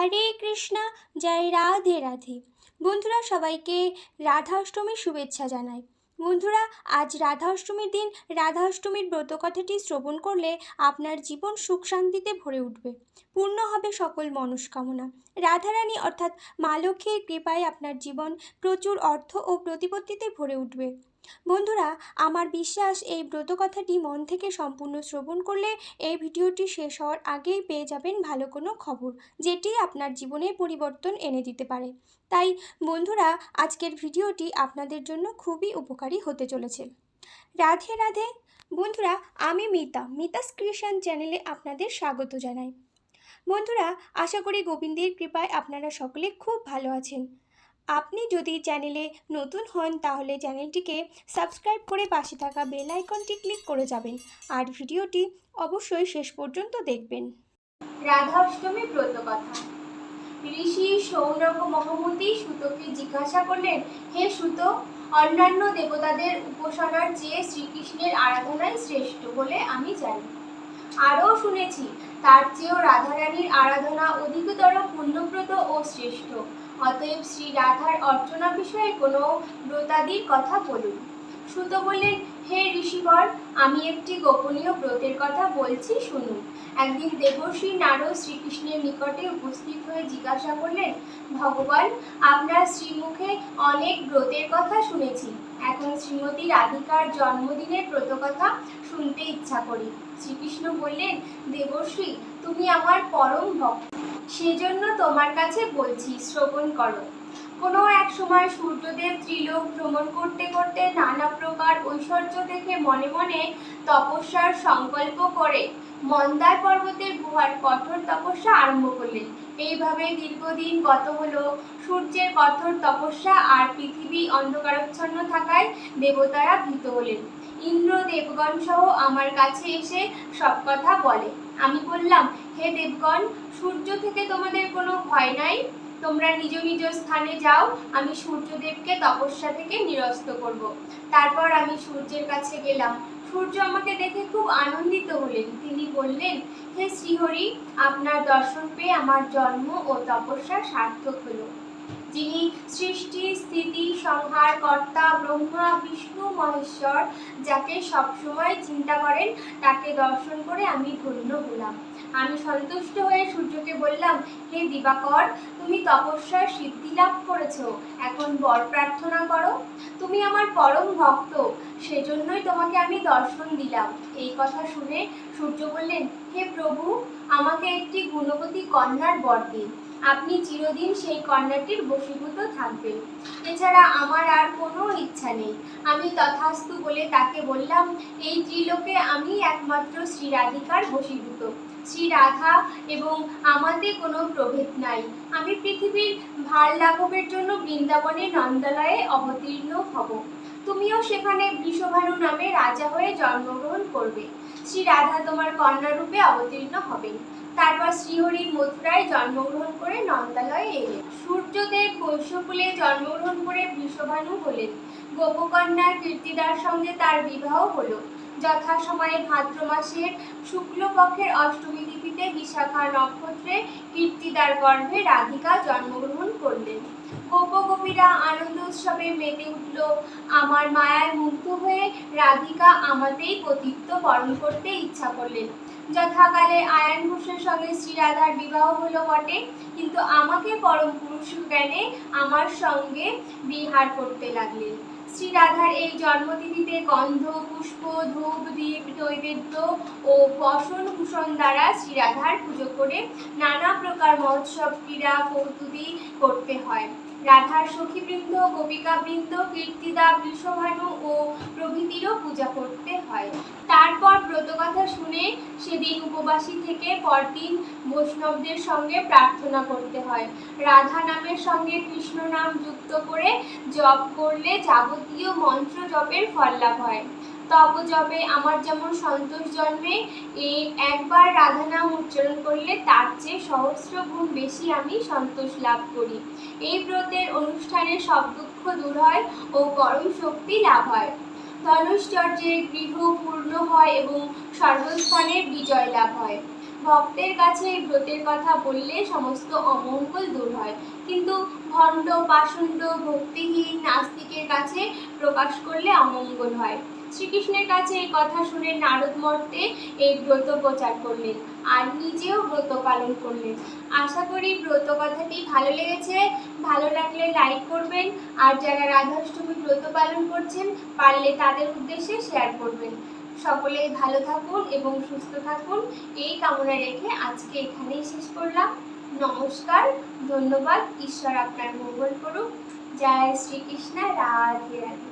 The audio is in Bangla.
হরে কৃষ্ণা জয় রাধে রাধে। বন্ধুরা সবাইকে রাধা অষ্টমীর শুভেচ্ছা জানাই। বন্ধুরা, আজ রাধা অষ্টমীর দিন। রাধা অষ্টমীর ব্রত কথাটি শ্রবণ করলে আপনার জীবন সুখ শান্তিতে ভরে উঠবে। পূর্ণ হবে সকল মনস্কামনা। রাধারানী অর্থাৎ মা লক্ষ্মীর কৃপায় আপনার জীবন প্রচুর অর্থ ও প্রতিপত্তিতে ভরে উঠবে। বন্ধুরা, আমার বিশ্বাস এই ব্রত কথাটি মন থেকে সম্পূর্ণ শ্রবণ করলে এই ভিডিওটি শেষ হওয়ার আগেই পেয়ে যাবেন ভালো কোনো খবর, যেটি আপনার জীবনে পরিবর্তন এনে দিতে পারে। তাই বন্ধুরা, আজকের ভিডিওটি আপনাদের জন্য খুবই উপকারী। হতে চলেছে। রাধে রাধে। বন্ধুরা, আমি মিতা, মিতাস ক্রিয়েশন চ্যানেলে আপনাদের স্বাগত জানাই। বন্ধুরা, আশা করি গোবিন্দের কৃপায় আপনারা সকলে খুব ভালো আছেন। আপনি যদি চ্যানেলে নতুন হন, তাহলে চ্যানেলটিকে সাবস্ক্রাইব করে পাশে থাকা বেল আইকনটি ক্লিক করে যাবেন আর ভিডিওটি অবশ্যই শেষ পর্যন্ত দেখবেন। রাধা অষ্টমী ব্রত কথা। ঋষি সৌনক মহমতি সুতোকে জিজ্ঞাসা করলেন, হে সুত, অন্যান্য দেবতাদের উপাসনার চেয়ে শ্রীকৃষ্ণের আরাধনাই শ্রেষ্ঠ বলে আমি জানি। আরও শুনেছি, তার চেয়েও রাধারানীর আরাধনা অধিকতর পুণ্যব্রত ও শ্রেষ্ঠ। অতএব শ্রী রাধার অর্চনা বিষয়ে কোনো ব্রতাদির কথা বলুন। সুত বললেন, হে ঋষিবর আমি একটি গোপনীয় ব্রতের কথা বলছি, শুনুন। একদিন দেবশ্রী নারদ শ্রীকৃষ্ণের নিকটে উপস্থিত হয়ে জিজ্ঞাসা করলেন, ভগবান, আপনার শ্রীমুখে অনেক ব্রতের কথা শুনেছি। এখন শ্রীমতী রাধিকার জন্মদিনের ব্রত কথা শুনতে ইচ্ছা করি। শ্রীকৃষ্ণ বললেন দেবশ্রী তুমি আমার পরম ভক্ত। সেজন্য তোমার কাছে বলছি, শ্রবণ করো। কোনো এক সময় সূর্যদেব ত্রিলোক ভ্রমণ করতে করতে নানা প্রকার ঐশ্বর্য দেখে মনে মনে তপস্যার সংকল্প করে মন্দার পর্বতের গুহার কঠোর তপস্যা আরম্ভ করলেন। এইভাবে দীর্ঘদিন গত হলো। সূর্যের কঠোর তপস্যা আর পৃথিবী অন্ধকারাচ্ছন্ন থাকায় দেবতারা ভীত হলেন। ইন্দ্র দেবগণ সহ আমার কাছে এসে সব কথা বলে। আমি বললাম, হে দেবগণ, সূর্য থেকে তোমাদের কোনো ভয় নাই? তোমরা নিজ নিজ স্থানে যাও, আমি সূর্যদেবকে তপস্যা থেকে নিরস্ত করব। তারপর আমি সূর্যের কাছে গেলাম। সূর্য আমাকে দেখে খুব আনন্দিত হলেন। তিনি বললেন, হে শ্রীহরি, আপনার দর্শন পেয়ে আমার জন্ম ও তপস্যা সার্থক হলো। যিনি সৃষ্টি, স্থিতি, সংহার, কর্তা, ব্রহ্মা, বিষ্ণু, মহেশ্বর, যাকে সবসময় চিন্তা করেন, তাকে দর্শন করে আমি ধন্য হলাম। আমি সন্তুষ্ট হয়ে সূর্যকে বললাম, হে দিবাকর, তুমি তপস্যার সিদ্ধি লাভ করেছ, এখন বর প্রার্থনা করো। তুমি আমার পরম ভক্ত, সেজন্যই তোমাকে আমি দর্শন দিলাম। এই কথা শুনে সূর্য বললেন, হে প্রভু, আমাকে একটি গুণবতী কন্যার বর দিন। আপনি চিরদিন সেই কন্যাটির বশীভূত থাকবেন। এছাড়া আমার আর কোনো ইচ্ছা নেই। আমি তথাস্তু বলে তাকে বললাম, এই ত্রিলোকে আমি একমাত্র শ্রী রাধিকার বশীভূত। শ্রী রাধা এবং আমাদের কোনো প্রভেদ নাই। আমি পৃথিবীর ভার লাঘবের জন্য বৃন্দাবনে নন্দালয়ে অবতীর্ণ হব। তুমিও সেখানে বৃষভানু নামে রাজা হয়ে জন্মগ্রহণ করবে। শ্রী রাধা তোমার কন্যারূপে অবতীর্ণ হবেন। তারপর শ্রীহরির মথুরায় জন্মগ্রহণ করে নন্দালয়ে এলেন। সূর্যদেব বৈশ্যকুলে জন্মগ্রহণ করে বৃষভানু হলেন। গোপকন্যার কীর্তিদার সঙ্গে তার বিবাহ হলো। যথাসময়ে ভাদ্র মাসের শুক্লপক্ষের অষ্টমী তিথিতে বিশাখা নক্ষত্রে কীর্তিদার গর্ভে রাধিকা জন্মগ্রহণ করলেন। গোপগোপীরা আনন্দ উৎসবে মেতে উঠল। আমার মায়ায় রাধিকা আমাতেই পতিত্ব বরণ করতে ইচ্ছা করলেন। যথাকালে আয়ন ঘোষের সঙ্গে শ্রীরাধার বিবাহ হলো বটে, কিন্তু আমাকে পরম পুরুষ জ্ঞানে আমার সঙ্গে বিহার করতে লাগলেন। শ্রীরাধার এই জন্মতিথিতে গন্ধ, পুষ্প, ধূপ, দীপ, নৈবেদ্য ও বসন ভূষণ দ্বারা শ্রীরাধার পুজো করে নানা প্রকার মহোৎসব, ক্রীড়া কৌতুদি করতে হয়। রাধার সখীবৃন্দ, গোপিকাবৃন্দ, কীর্তিদা, বৃষভানু ও প্রভৃতিরও পূজা করতে হয়। তারপর ব্রতকথা শুনে সেদিন উপবাসী থেকে পরদিন বৈষ্ণবদের সঙ্গে প্রার্থনা করতে হয়। রাধা নামের সঙ্গে কৃষ্ণ নাম যুক্ত করে জপ করলে যাবতীয় মন্ত্র জপের ফল লাভ হয়। তপ জপে আমার যেমন সন্তোষ জন্মে এই একবার রাধা নাম উচ্চারণ করলে তার চেয়ে সহস্র গুণ বেশি আমি সন্তোষ লাভ করি। এই ব্রতের অনুষ্ঠানে সব দুঃখ দূর হয় ও পরম শক্তি লাভ হয়। ধনুশ্চর্যের গৃহ পূর্ণ হয় এবং সর্বস্থানে বিজয় লাভ হয়। ভক্তের কাছে এই ব্রতের কথা বললে সমস্ত অমঙ্গল দূর হয়। কিন্তু ভণ্ড পাষণ্ড ভক্তিহীন নাস্তিকের কাছে প্রকাশ করলে অমঙ্গল হয়। শ্রীকৃষ্ণের কাছে এই কথা শুনে নারদ মর্তে এই ব্রত প্রচার করলেন আর নিজেও ব্রত পালন করলেন। আশা করি ব্রত কথাটি ভালো লেগেছে। ভালো লাগলে লাইক করবেন আর যারা রাধাষ্টমী ব্রত পালন করছেন, পারলে তাদের উদ্দেশ্যে শেয়ার করবেন। সকলেই ভালো থাকুন এবং সুস্থ থাকুন। এই কামনা রেখে আজকে এখানেই শেষ করলাম। নমস্কার ধন্যবাদ ঈশ্বর আপনার মঙ্গল করুক। জয় শ্রীকৃষ্ণ রাধে রাধে।